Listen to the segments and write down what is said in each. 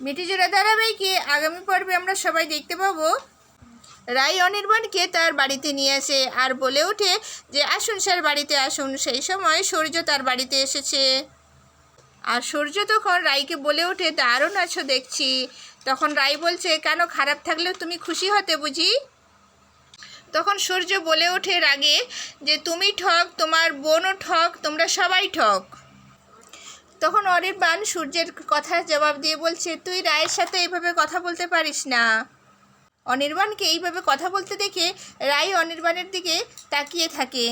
মিটিজোড়া ধারাবাহিকে আগামী পর্বে আমরা সবাই দেখতে পাবো। রাই অনির্বাণকে তার বাড়িতে নিয়ে আসে আর বলে ওঠে যে, আসুন স্যার, বাড়িতে আসুন। সেই সময় সূর্য তার বাড়িতে এসেছে। আর সূর্য তখন রাইকে বলে ওঠে, দারুণ আছো, দেখছি। তখন রাই বলছে, কেন খারাপ থাকলেও তুমি খুশি হতে বুঝি? তখন সূর্য বলে ওঠে রাগে যে, তুমি ঠক, তোমার বোনও ঠক, তোমরা সবাই ঠক। তখন অনির্বাণ সূর্যের কথার জবাব দিয়ে বলছে, তুই রায়ের সাথে এইভাবে কথা বলতে পারিস না। অনির্বাণকে এইভাবে কথা বলতে দেখে রাই অনির্বাণের দিকে তাকিয়ে থাকে।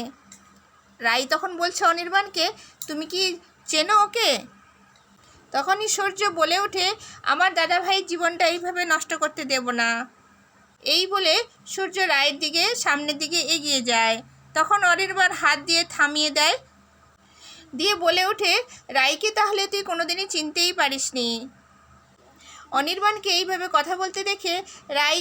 রাই তখন বলছে, অনির্বাণকে, তুমি কি চেনো ওকে? তখনই সূর্য বলে ওঠে, আমার দাদা ভাইয়ের জীবনটা এইভাবে নষ্ট করতে দেব না। এই বলে সূর্য রায়ের দিকে, সামনের দিকে এগিয়ে যায়। তখন অনির্বাণ হাত দিয়ে থামিয়ে দেয় দিয়ে বলে ওঠে রাইকে তাহলে তুই কোনোদিনই চিনতেই পারিসনি। অনির্বাণকে এইভাবে কথা বলতে দেখে রাই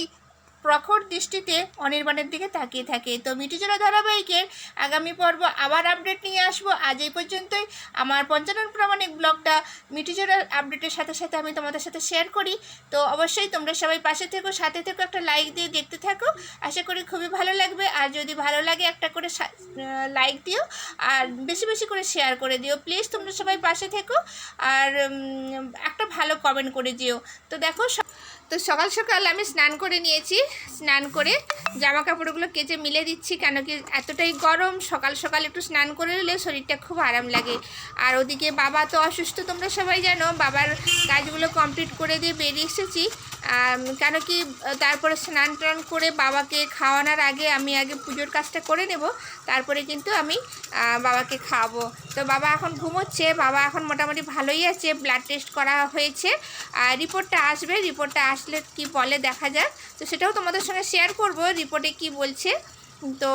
প্রখর দৃষ্টিতে অনির্বাণের দিকে তাকিয়ে থাকে। তো মিটিজোড়া ধারাবাহিকের আগামী পর্ব আবার আপডেট নিয়ে আসব। আজ এই পর্যন্তই। আমার পঞ্চানন প্রামাণিক ব্লগটা মিটিজোড়ার আপডেটের সাথে সাথে আমি তোমাদের সাথে শেয়ার করি। তো অবশ্যই তোমরা সবাই পাশে থেকো, সাথে থেকো, একটা লাইক দিয়ে দেখতে থাকো। আশা করি খুবই ভালো লাগবে। আর যদি ভালো লাগে একটা করে লাইক দিও। আর বেশি বেশি করে শেয়ার করে দিও। প্লিজ তোমরা সবাই পাশে থেকো। আর একটা ভালো কমেন্ট করে দিও তো দেখো তো সকাল সকাল আমি স্নান করে নিয়েছি। স্নান করে জামা কাপড়গুলো কেচে মিলে দিচ্ছি কেন কি এতটাই গরম, সকাল সকাল একটু স্নান করে নিলে শরীরটা খুব আরাম লাগে। আর ওদিকে বাবা তো অসুস্থ, তোমরা সবাই জানো, বাবার কাজগুলো কমপ্লিট করে দিয়ে বেরিয়ে এসেছি। কেন কি তারপরে স্নান টান করে বাবাকে খাওয়ানোর আগে আমি আগে পুজোর কাজটা করে নেব, তারপরে কিন্তু আমি বাবাকে খাওয়াবো। তো বাবা এখন ঘুমোচ্ছে, বাবা এখন মোটামুটি ভালোই আছে ব্লাড টেস্ট করা হয়েছে। আর রিপোর্টটা আসবে, রিপোর্টটা আসলে কি বলে দেখা যাক। তো সেটাও তোমাদের সঙ্গে শেয়ার করব, রিপোর্টে কি বলছে। তো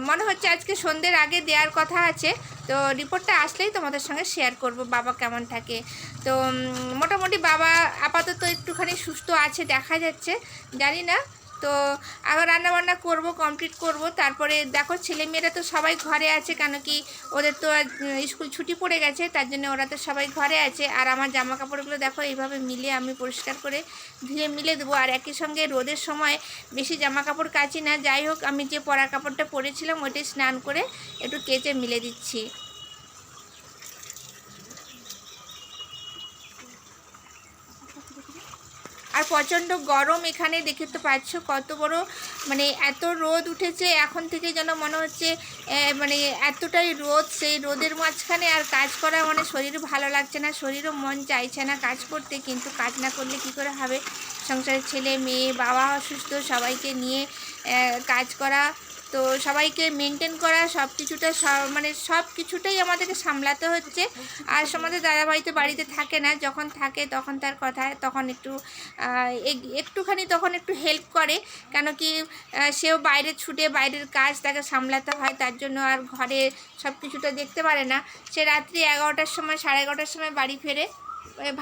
মনে হচ্ছে আজকে সন্ধ্যের আগে দেওয়ার কথা আছে। তো, রিপোর্টটা আসলেই তোমাদের সঙ্গে শেয়ার করব, বাবা কেমন থাকে। তো মোটামুটি বাবা আপাতত একটুখানি সুস্থ আছে, দেখা যাচ্ছে। জানি না তো আবার রান্নাবান্না করব কমপ্লিট করব। তারপরে দেখো ছেলেমেয়েরা তো সবাই ঘরে আছে, কেন কি ওদের তো স্কুল ছুটি পড়ে গেছে, তার জন্য ওরা তো সবাই ঘরে আছে। আর আমার জামা কাপড়গুলো দেখো এইভাবে মিলে আমি পরিষ্কার করে ধুয়ে মিলে দেবো। আর একই সঙ্গে রোদের সময় বেশি জামা কাপড় কাচি না। যাই হোক, আমি যে পরা কাপড়টা পরেছিলাম, ওইটাই স্নান করে একটু কেচে মিলে দিচ্ছি। আর প্রচণ্ড গরম এখানে দেখে তো পাচ্ছ কত বড় মানে এত রোদ উঠেছে, এখন থেকে যেন মনে হচ্ছে মানে এতটাই রোদ, সেই রোদের মাঝখানে আর কাজ করা মানে শরীর ভালো লাগছে না, শরীরও মন চাইছে না কাজ করতে, কিন্তু কাজ না করলে কি করে হবে? সংসারের ছেলে, মেয়ে, বাবা অসুস্থ, সবাইকে নিয়ে কাজ করা তো সবাইকে মেনটেন করা সব কিছুটা মানে সব কিছুটাই আমাদেরকে সামলাতে হচ্ছে। আর আমাদের দাদাভাই তো বাড়িতে থাকে না, যখন থাকে তখন তার কথায় তখন একটু একটুখানি তখন একটু হেল্প করে। কেন কি সেও বাইরে ছুটে বাইরের কাজ তাকে সামলাতে হয়, তার জন্য আর ঘরে সব কিছুটা দেখতে পারে না। সে রাত্রি এগারোটার সময়, সাড়ে এগারোটার সময় বাড়ি ফেরে।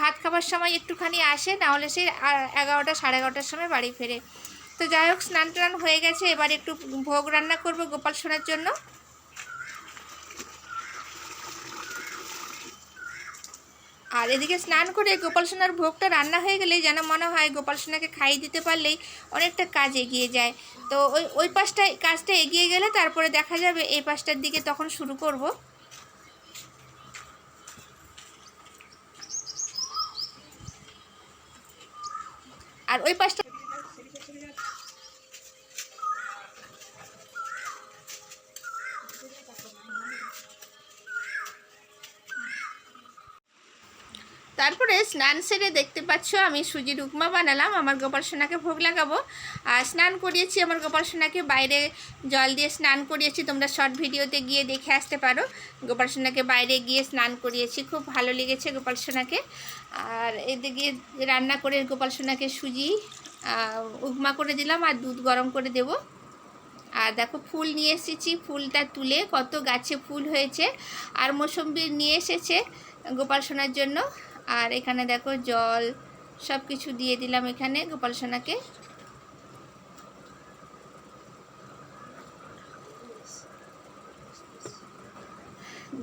ভাত খাবার সময় একটুখানি আসে, নাহলে সে এগারোটা, সাড়ে এগারোটার সময় বাড়ি ফেরে। তো যাই হোক স্নান টান হয়ে গেছে। এবার একটু ভোগ রান্না করব গোপাল সোনার জন্য। আর এদিকে স্নান করে গোপাল সোনার ভোগটা রান্না হয়ে গেলেই যেন মনে হয় গোপাল সোনাকে খাইয়ে দিতে পারলেই অনেকটা কাজ এগিয়ে যায়। তো ওই ওই পাশটায় কাজটা এগিয়ে গেলে তারপরে দেখা যাবে এই পাশটার দিকে তখন শুরু করব। আর ওই পাশটা তারপরে স্নান সেরে দেখতে পাচ্ছ, আমি সুজির উপমা বানালাম, আমার গোপাল সোনাকে ভোগ লাগাবো। আর স্নান করিয়েছি, আমার গোপাল সোনাকে বাইরে জল দিয়ে স্নান করিয়েছি, তোমরা শর্ট ভিডিওতে গিয়ে দেখে আসতে পারো। গোপাল সোনাকে বাইরে গিয়ে স্নান করিয়েছি, খুব ভালো লেগেছে গোপাল সোনাকে। আর এদিকে রান্না করে গোপাল সোনাকে সুজি উপমা করে দিলাম আর দুধ গরম করে দেবো। আর দেখো ফুল নিয়ে এসেছি, ফুলটা তুলে কত গাছে ফুল হয়েছে, আর মৌসম্বি নিয়ে এসেছে গোপাল সোনার জন্য। আর এখানে দেখো জল সব কিছু দিয়ে দিলাম এখানে গোপাল সোনাকে।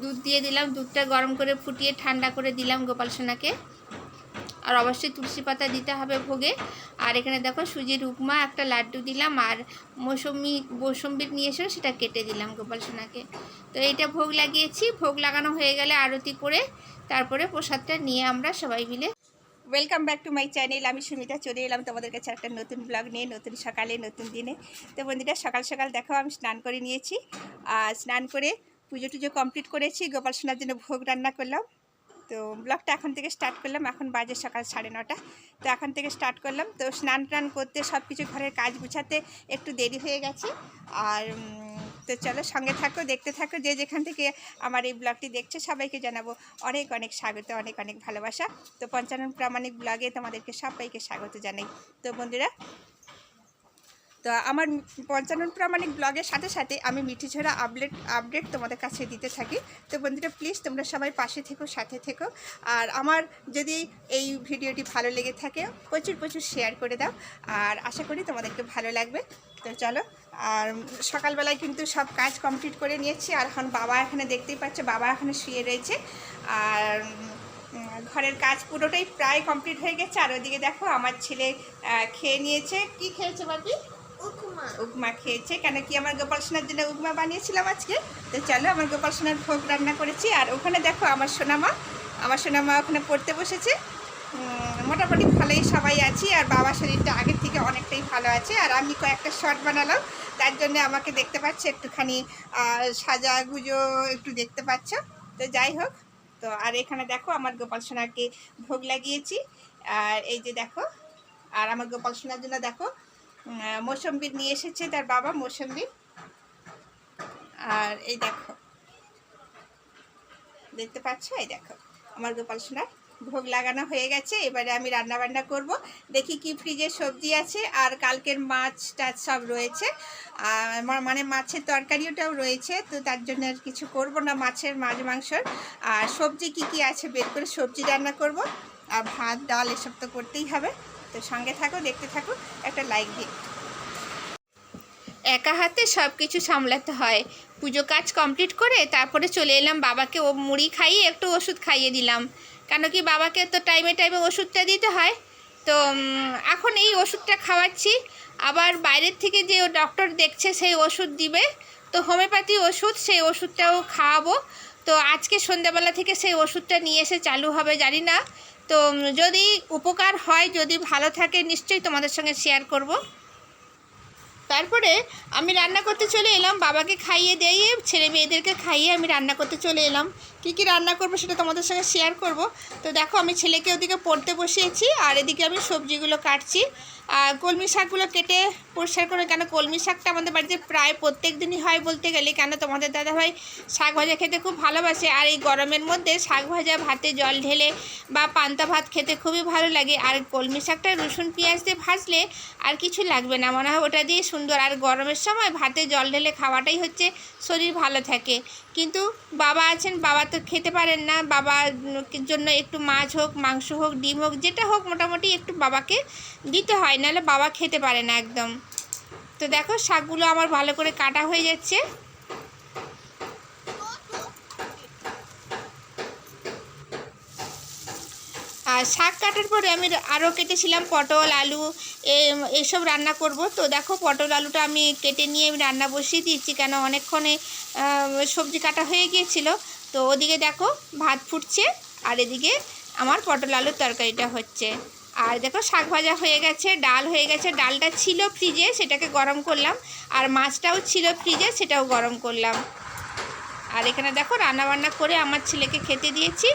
দুধ দিয়ে দিলাম, দুধটা গরম করে ফুটিয়ে ঠান্ডা করে দিলাম গোপাল সোনাকে। আর অবশ্যই তুলসী পাতা দিতে হবে ভোগে। আর এখানে দেখো সুজির উপমা, একটা লাড্ডু দিলাম আর মৌসুমি, মৌসম্বির নিয়ে এসেও সেটা কেটে দিলাম গোপাল সোনাকে। তো এইটা ভোগ লাগিয়েছি, ভোগ লাগানো হয়ে গেলে আরতি করে তারপরে প্রসাদটা নিয়ে আমরা সবাই মিলে welcome back to my channel আমি সুমিতা, চলে এলাম তোমাদের কাছে একটা নতুন ব্লগ নিয়ে, নতুন সকালে, নতুন দিনে। তো বন্ধুরা, সকাল সকাল দেখো, আমি স্নান করে নিয়েছি। আর স্নান করে পুজো টুজো কমপ্লিট করেছি। গোপাল সোনার জন্য ভোগ রান্না করলাম। তো ব্লগটা এখন থেকে স্টার্ট করলাম। এখন বাজে সকাল সাড়ে নটা। তো এখন থেকে স্টার্ট করলাম। তো স্নান টান করতে সব কিছু ঘরের কাজ গুছাতে একটু দেরি হয়ে গেছে। আর তো চলো সঙ্গে থাকো, দেখতে থাকো, যে যেখান থেকে আমার এই ব্লগটি দেখছে সবাইকে জানাব অনেক অনেক স্বাগত, অনেক অনেক ভালোবাসা। তো পঞ্চানন প্রামাণিক ব্লগে তোমাদেরকে সবাইকে স্বাগত জানাই। তো বন্ধুরা তো আমার পঞ্চানন প্রামাণিক ব্লগের সাথে সাথে আমি মিঠি ঝোড়া আপডেট আপডেট তোমাদের কাছে দিতে থাকি। তো বন্ধুরা প্লিজ তোমরা সবাই পাশে থেকো, সাথে থেকো। আর আমার যদি এই ভিডিওটি ভালো লেগে থাকে, প্রচুর প্রচুর শেয়ার করে দাও। আর আশা করি তোমাদেরকে ভালো লাগবে। তো চলো, আর সকালবেলায় কিন্তু সব কাজ কমপ্লিট করে নিয়েছি। আর এখন বাবা এখানে দেখতেই পাচ্ছ, বাবা এখানে শুয়ে রয়েছে। আর ঘরের কাজ পুরোটাই প্রায় কমপ্লিট হয়ে গেছে। আর ওদিকে দেখো, আমার ছেলে খেয়ে নিয়েছে। কি খেয়েছে বাপি উপমা। খেয়েছে। কেন কি আমার গোপাল সোনার জন্য উপমা বানিয়েছিলাম আজকে? তো চলো, আমার গোপাল সোনার ভোগ রান্না করেছি। আর ওখানে দেখো আমার সোনামা। আমার সোনামা ওখানে পড়তে বসেছে। মোটামুটি ভালোই সবাই আছি। আর বাবার শরীরটা আগের থেকে অনেকটাই ভালো আছে। আর আমি কয়েকটা শর্ট বানালাম। তার জন্য আমাকে দেখতে পাচ্ছ একটুখানি সাজা গুজো একটু দেখতে পাচ্ছ। তো যাই হোক। তো আর এখানে দেখো আমার গোপাল সোনাকে ভোগ লাগিয়েছি। আর এই যে দেখো, আর আমার গোপাল সোনার জন্য দেখো উম, মৌসম্বির নিয়ে এসেছে তার বাবা মৌসম্বি। আর এই দেখো। দেখতে পাচ্ছ? এই দেখো। আমার গোপাল সোনার ভোগ লাগানো হয়ে গেছে। এবারে আমি রান্না বান্না করব। দেখি কি ফ্রিজে সবজি আছে আর কালকের মাছ টাছ সব রয়েছে। আর মানে মাছের তরকারিওটাও রয়েছে তো তার জন্য আর কিছু করব না মাছের মাছ মাংসর। আর সবজি কি কি আছে বের করে সবজি রান্না করব। আর ভাত ডাল এসব তো করতেই হবে। তো সঙ্গে থাকো, দেখতে থাকো, একটা লাইক দিয়ে। একা হাতে সব কিছু সামলাতে হয়। পুজো কাজ কমপ্লিট করে তারপরে চলে এলাম বাবাকে ও মুড়ি খাইয়ে একটু ওষুধ খাইয়ে দিলাম। কেন কি বাবাকে তো টাইমে টাইমে ওষুধটা দিতে হয়। তো এখন এই ওষুধটা খাওয়াচ্ছি। আবার বাইরের থেকে যে ডক্টর দেখছে সেই ওষুধ দিবে। তো হোমিওপ্যাথি ওষুধ, সেই ওষুধটাও খাওয়াবো। তো আজকে সন্ধ্যাবেলা থেকে সেই ওষুধটা নিয়ে এসে চালু হবে, জানি না। তো যদি উপকার হয় যদি ভালো থাকে নিশ্চয়ই তোমাদের সঙ্গে শেয়ার করব। তারপরে আমি রান্না করতে চলে এলাম, বাবাকে খাইয়ে দিয়ে ছেলে মেয়েদেরকে খাইয়ে আমি রান্না করতে চলে এলাম। কী কী রান্না করব সেটা তোমাদের সঙ্গে শেয়ার করব। তো দেখো, আমি ছেলেকে ওদিকে পড়তে বসিয়েছি, আর এদিকে আমি সবজিগুলো কাটছি। আর কলমি শাকগুলো কেটে পরিষ্কার করে, কেন কলমি শাকটা আমাদের বাড়িতে প্রায় প্রত্যেক দিনই হয় বলতে গেলে, কেন তোমাদের দাদাভাই শাক ভাজা খেতে খুব ভালোবাসে। আর এই গরমের মধ্যে শাক ভাজা ভাতে জল ঢেলে বা পান্তা ভাত খেতে খুবই ভালো লাগে। আর কলমি শাকটা রসুন, পেঁয়াজ দিয়ে ভাজলে আর কিছু লাগবে না। মনে হয় ওটা দিয়ে সুন্দর। আর গরমের সময় ভাতে জল ঢেলে খাওয়াটাই হচ্ছে শরীর ভালো থাকে। কিন্তু বাবা আছেন, বাবা তো খেতে পারেন না। বাবা জন্য একটু মাছ হোক, মাংস হোক, ডিম হোক, যেটা হোক মোটামুটি একটু বাবাকে দিতে হয়। নাহলে বাবা খেতে পারে না একদম। তো দেখো, শাকগুলো আমার ভালো করে কাটা হয়ে যাচ্ছে। শাক কাটার পরে আমি আরও কেটেছিলাম পটল, আলু এসব রান্না করব। তো দেখো পটল, আলুটা আমি কেটে নিয়ে আমি রান্না বসিয়ে দিয়েছি কেন অনেকক্ষণে সবজি কাটা হয়ে গিয়েছিল। তো ওদিকে দেখো ভাত ফুটছে আর এদিকে আমার পটল, আলুর তরকারিটা হচ্ছে। আর দেখো শাক ভাজা হয়ে গেছে, ডাল হয়ে গেছে। ডালটা ছিল ফ্রিজে, সেটাকে গরম করলাম। আর মাছটাও ছিল ফ্রিজে, সেটাও গরম করলাম। আর এখানে দেখো রান্না বান্না করে আমার ছেলেকে খেতে দিয়েছি।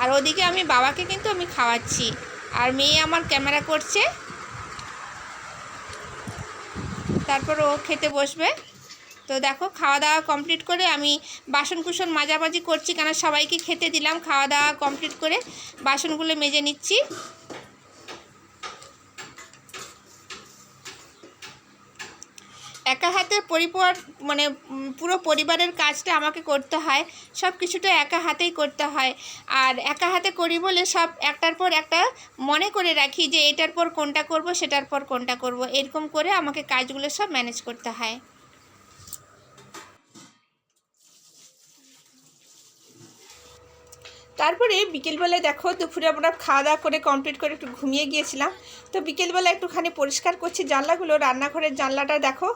আর ওদিকে আমি বাবাকে কিন্তু আমি খাওয়াচ্ছি। আর মেয়ে আমার ক্যামেরা করছে। তারপর ও খেতে বসবে। তো দেখো খাওয়া দাওয়া কমপ্লিট করে আমি বাসন কুসন মাজামাজি করছি কেন সবাইকে খেতে দিলাম। খাওয়া দাওয়া কমপ্লিট করে বাসনগুলো মেজে নিচ্ছি। একা হাতে পরিবার মানে পুরো পরিবারের কাজটা আমাকে করতে হয়। সব কিছুটা একা হাতেই করতে হয়। আর একা হাতে করি বলে সব একটার পর একটা মনে করে রাখি যে, এটার পর কোনটা করব, সেটার পর কোনটা করব। এরকম করে আমাকে কাজগুলো সব ম্যানেজ করতে হয়। তারপরে বিকেলবেলায় দেখো দুপুরে আমরা খাওয়া দাওয়া করে কমপ্লিট করে একটু ঘুমিয়ে গিয়েছিলাম। তো বিকেলবেলা একটুখানি পরিষ্কার করছি জানলাগুলো, রান্নাঘরের জানলাটা দেখো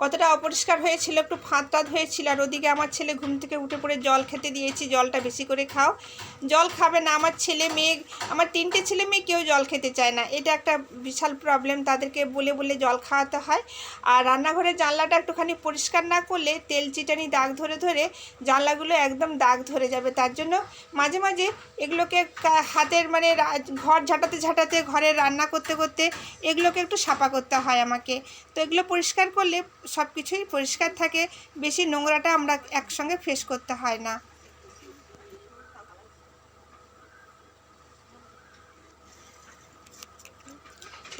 কতটা অপরিষ্কার হয়েছিল, একটু টাদ হয়েছিল। আর ওদিকে আমার ছেলে ঘুম থেকে উঠে পড়ে জল খেতে দিয়েছি, জলটা বেশি করে খাও। জল খাবে না, আমার ছেলে মেয়ে, আমার তিনটে ছেলে মেয়ে কেউ জল খেতে চায় না। এটা একটা বিশাল প্রবলেম তাদেরকে বলে বলে জল খাওয়াতে হয়। আর রান্নাঘরের জানলাটা একটুখানি পরিষ্কার না করলে তেল চিটানি দাগ ধরে ধরে জানলাগুলো একদম দাগ ধরে যাবে। তার জন্য মাঝে মাঝে এগুলোকে হাতের মানে ঘর ঝাঁটাতে ঝাঁটাতে, ঘরে রান্না করতে করতে এগুলোকে একটু সাফা করতে হয় আমাকে। তো এগুলো পরিষ্কার করলে সব কিছুই পরিষ্কার থাকে, বেশি নোংরাটা আমরা একসঙ্গে ফেস করতে হয় না।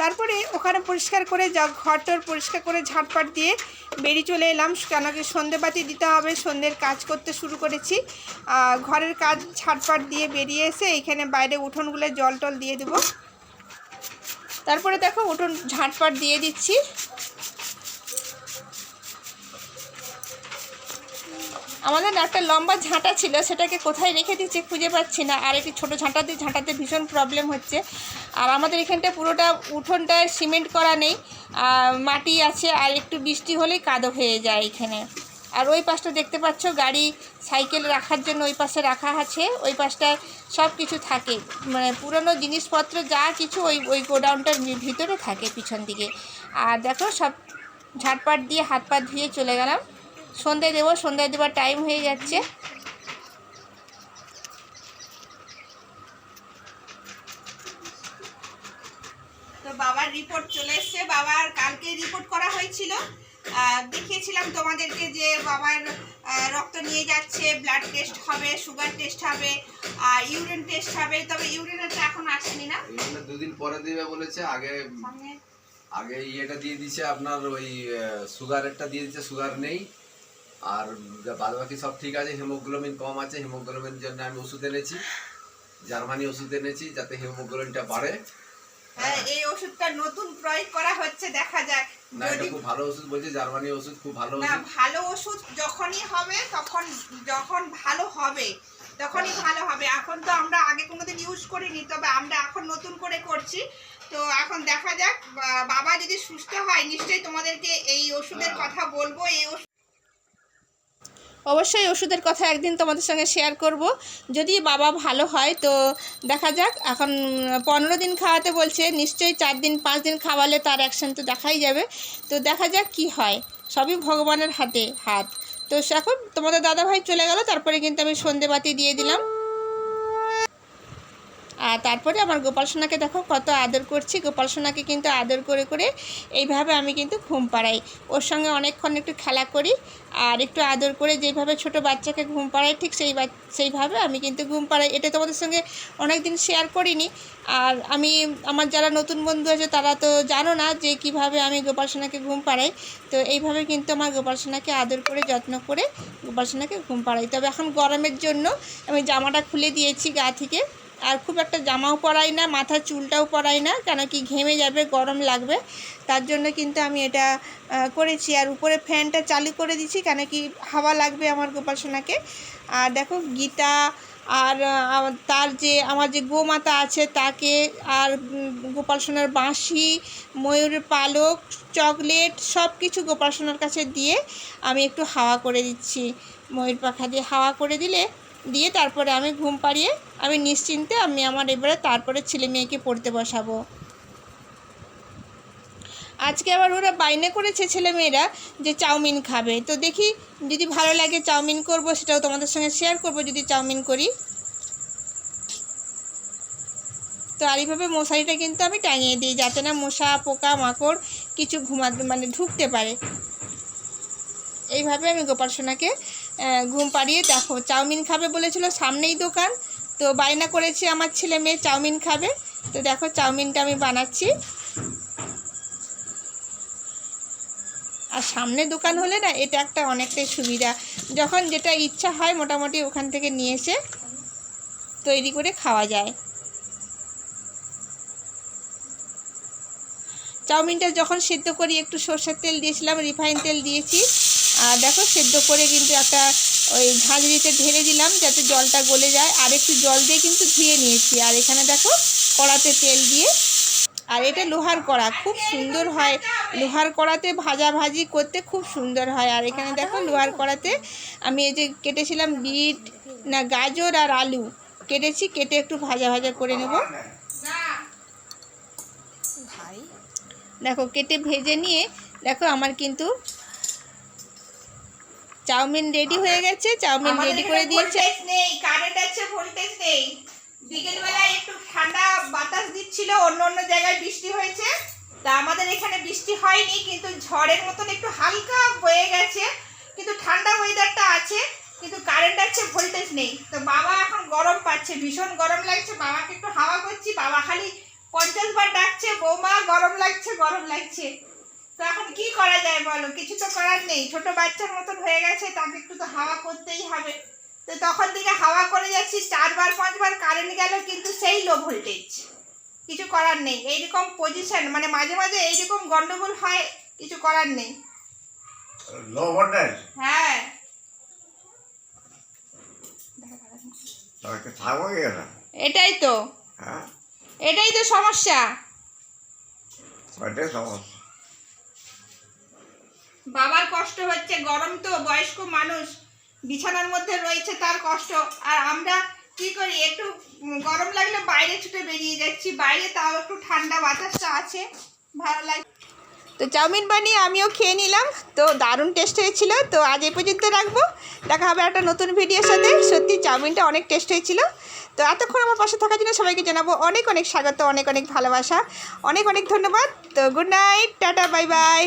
তারপরে ওখানে পরিষ্কার করে যা ঘরটর পরিষ্কার করে ঝাঁটপাট দিয়ে বেরিয়ে চলে এলাম। কেন কি সন্ধেবাতি দিতে হবে, সন্ধ্যের কাজ করতে শুরু করেছি। ঘরের কাজ ঝাঁটপাট দিয়ে বেরিয়ে এসে এইখানে বাইরে উঠোনগুলো জল টল দিয়ে দেবো। তারপরে দেখো উঠোন ঝাঁটপাট দিয়ে দিচ্ছি। আমাদের একটা লম্বা ঝাঁটা ছিল, সেটাকে কোথায় রেখে দিচ্ছি খুঁজে পাচ্ছি না। আর একটি ছোটো ঝাঁটাতে ঝাঁটাতে ভীষণ প্রবলেম হচ্ছে। আর আমাদের এখানটা পুরোটা উঠোনটায় সিমেন্ট করা নেই মাটি আছে, আর একটু বৃষ্টি হলেই কাদো হয়ে যায় এখানে। আর ওই পাশটা দেখতে পাচ্ছ, গাড়ি সাইকেল রাখার জন্য ওই পাশে রাখা আছে, ওই পাশটায় সব কিছু থাকে। মানে পুরনো জিনিসপত্র যা কিছু ওই ওই গোডাউনটার ভিতরে থাকে পিছন দিকে। আর দেখো সব ঝাটপাট দিয়ে হাত পা ধুয়ে চলে গেলাম। সন্ধ্যায় দেবো সন্ধ্যায় দেওয়ার টাইম হয়ে যাচ্ছে তো বাবার রিপোর্ট চলে এসছে। বাবার কালকে রিপোর্ট করা হয়েছিল। দেখিয়েছিলাম তোমাদেরকে যে বাবার রক্ত নিয়ে যাচ্ছে ব্লাড টেস্ট হবে সুগার টেস্ট হবে আর ইউরিন টেস্ট হবে। তবে ইউরিনটা এখন আসেনি না। দুদিন পরে দিবে বলেছে। আগে আগে ইয়েটা দিয়ে দিছে আপনার ওই সুগারেরটা দিয়ে দিচ্ছে সুগার নেই। আর বাদ বাকি সব ঠিক আছে হিমোগ্লোবিন কম আছে। হিমোগ্লোবিনের জন্য আমি ওষুধ এনেছি। জার্মানি ওষুধ এনেছি যাতে হিমোগ্লোবিনটা বাড়ে। হ্যাঁ, এই ওষুধটা নতুন প্রয়োগ করা হচ্ছে দেখা যাক। না এটা খুব ভালো ওষুধ বলছে জার্মানি ওষুধ খুব ভালো না ওষুধ। ভালো ওষুধ যখনই হবে তখন যখন ভালো হবে তখনই ভালো হবে। এখন তো আমরা আগে কোনোদিন ইউজ করিনি তবে আমরা এখন নতুন করে করছি। তো এখন দেখা যাক বাবা যদি সুস্থ হয় নিশ্চয়ই তোমাদেরকে এই ওষুধের হ্যাঁ। কথা বলব। এই ওষুধ অবশ্যই ওষুধের কথা একদিন তোমাদের সঙ্গে শেয়ার করব। যদি বাবা ভালো হয় তো দেখা যাক, এখন পনেরো দিন খাওয়াতে বলছে, নিশ্চয়ই চার দিন, পাঁচ দিন খাওয়ালে তার অ্যাকশন তো দেখাই যাবে। তো দেখা যাক কি হয়, সবই ভগবানের হাতে হাত। তো এখন তোমাদের দাদাভাই চলে গেল, তারপরে কিন্তু আমি সন্ধেবাতি দিয়ে দিলাম। আর তারপরে আমার গোপাল সোনাকে দেখো কত আদর করছি। গোপাল সোনাকে কিন্তু আদর করে করে এইভাবে আমি কিন্তু ঘুম পাড়াই ওর সঙ্গে অনেকক্ষণ একটু খেলা করি আর একটু আদর করে যেভাবে ছোট বাচ্চাকে ঘুম পাড়াই, ঠিক সেই সেইভাবে আমি কিন্তু ঘুম পাড়াই। এটা তোমাদের সঙ্গে অনেক দিন শেয়ার করিনি। আর আমি, আমার যারা নতুন বন্ধু আছে তারা তো জানো না যে কীভাবে আমি গোপাল সোনাকে ঘুম পাড়াই। তো এইভাবে কিন্তু আমার গোপাল সোনাকে আদর করে, যত্ন করে গোপাল সোনাকে ঘুম পাড়াই। তবে এখন গরমের জন্য আমি জামাটা খুলে দিয়েছি গা থেকে। আর খুব একটা জামাও পরাই না মাথার চুলটাও পরাই না কেন কি ঘেমে যাবে গরম লাগবে। তার জন্য কিন্তু আমি এটা করেছি। আর উপরে ফ্যানটা চালু করে দিচ্ছি কেন কি হাওয়া লাগবে আমার গোপাল সোনাকে। আর দেখো গীতা আর তার যে আমার যে গোমাতা আছে তাকে আর উম, গোপাল সোনার বাঁশি ময়ূরের পালক চকলেট সব কিছু গোপাল সোনার কাছে দিয়ে আমি একটু হাওয়া করে দিচ্ছি। ময়ূর পাখা দিয়ে হাওয়া করে দিলে দিয়ে তারপরে আমি ঘুম পাড়িয়ে আমি নিশ্চিন্তে আমি আমার এবারে তারপরে ছেলে মেয়েকে পড়তে বসাবো। আজকে আবার ওরা বাইনে করেছে ছেলে মেয়েরা যে চাউমিন খাবে। তো দেখি যদি ভালো লাগে চাউমিন করব সেটাও তোমাদের সঙ্গে শেয়ার করব যদি চাউমিন করি। তো আর এইভাবে মশারিটা কিন্তু আমি টাঙিয়ে দিই যাতে না মশা, পোকা, মাকড় কিছু ঘুমাতে মানে ঢুকতে পারে। এইভাবে আমি গোপাল সোনাকে ঘুম পাড়িয়ে দেখো, চাউমিন খাবে বলেছিল সামনেই দোকান। তো বায়না করেছে আমার ছেলে মেয়ে চাউমিন খাবে। তো দেখো চাউমিনটা আমি বানাচ্ছি। আর সামনে দোকান হলে না, এটা একটা অনেকটাই সুবিধা। যখন যেটা ইচ্ছা হয় মোটামুটি ওখান থেকে নিয়ে এসে তৈরি করে খাওয়া যায়। চাউমিনটা যখন সেদ্ধ করি, একটু সর্ষের তেল দিয়েছিলাম, রিফাইন তেল দিয়েছি। আর দেখো সেদ্ধ করে কিন্তু একটা ওই ঝাঁঝরিতে ঢেলে দিলাম যাতে জলটা গলে যায়। আর একটু জল দিয়ে কিন্তু ধুয়ে নিয়েছি। আর এখানে দেখো কড়াতে তেল দিয়ে। আর এটা লোহার কড়া। খুব সুন্দর হয়। লোহার কড়াতে ভাজা ভাজি করতে খুব সুন্দর হয়। আর এখানে দেখো লোহার কড়াতে আমি এই যে কেটেছিলাম বিট না গাজর আর আলু। কেটেছি কেটে একটু ভাজা ভাজা করে নেব। দেখো কেটে ভেজে নিয়ে দেখো আমার কিন্তু চাউমিন রেডি হয়ে গেছে চাউমিন রেডি করে দিয়েছে। নেই কারেন্ট আছে ভোল্টেজ নেই। বিকেল বেলায় একটু ঠান্ডা বাতাস দিচ্ছিল অন্য অন্য জায়গায় বৃষ্টি হয়েছে। তা আমাদের এখানে বৃষ্টি হয়নি কিন্তু ঝড়ের মতন একটু হালকা বয়ে গেছে। কিন্তু ঠান্ডা ওয়েদারটা আছে কিন্তু কারেন্ট আছে ভোল্টেজ নেই। তো বাবা এখন গরম পাচ্ছে ভীষণ গরম লাগছে। বাবাকে একটু হাওয়া করছি বাবা খালি পঞ্চাশ বার ডাকছে বৌমা গরম লাগছে গরম লাগছে। তো এখন কি করা যায় বলো? কিছু তো করার নেই। ছোট বাচ্চার মতন হয়ে গেছে তাকে একটু তো হাওয়া করতেই হবে। তো তখন থেকে হাওয়া করে যাচ্ছি চারবার পাঁচবার কারেন্ট গেল কিন্তু সেই লো ভোল্টেজ কিছু করার নেই। এইরকম পজিশন মানে মাঝে মাঝে এইরকম গন্ডগোল হয় কিছু করার নেই। লো ভোল্টেজ হ্যাঁ। এটাই তো। হ্যাঁ? এটাই তো সমস্যা। সমস্যা। বাবার কষ্ট হচ্ছে, গরম তো, বয়স্ক মানুষ। বিছানার মধ্যে রয়েছে তার কষ্ট। আর আমরা কি করি, একটু গরম লাগলে বাইরে ছুটে বেরিয়ে যাচ্ছি। বাইরে তাও একটু ঠান্ডা বাতাসটা আছে, ভালো লাগে তো চাউমিন বানিয়ে আমিও খেয়ে নিলাম। তো দারুণ টেস্ট হয়েছিল। তো আজ এ পর্যন্ত রাখব। দেখা হবে একটা নতুন ভিডিওর সাথে। সত্যি চাউমিনটা অনেক টেস্ট হয়েছিল। তো এতক্ষণ আমার পাশে থাকার জন্য সবাইকে জানাব অনেক অনেক স্বাগত, অনেক অনেক ভালোবাসা। অনেক অনেক ধন্যবাদ। তো good night tata bye bye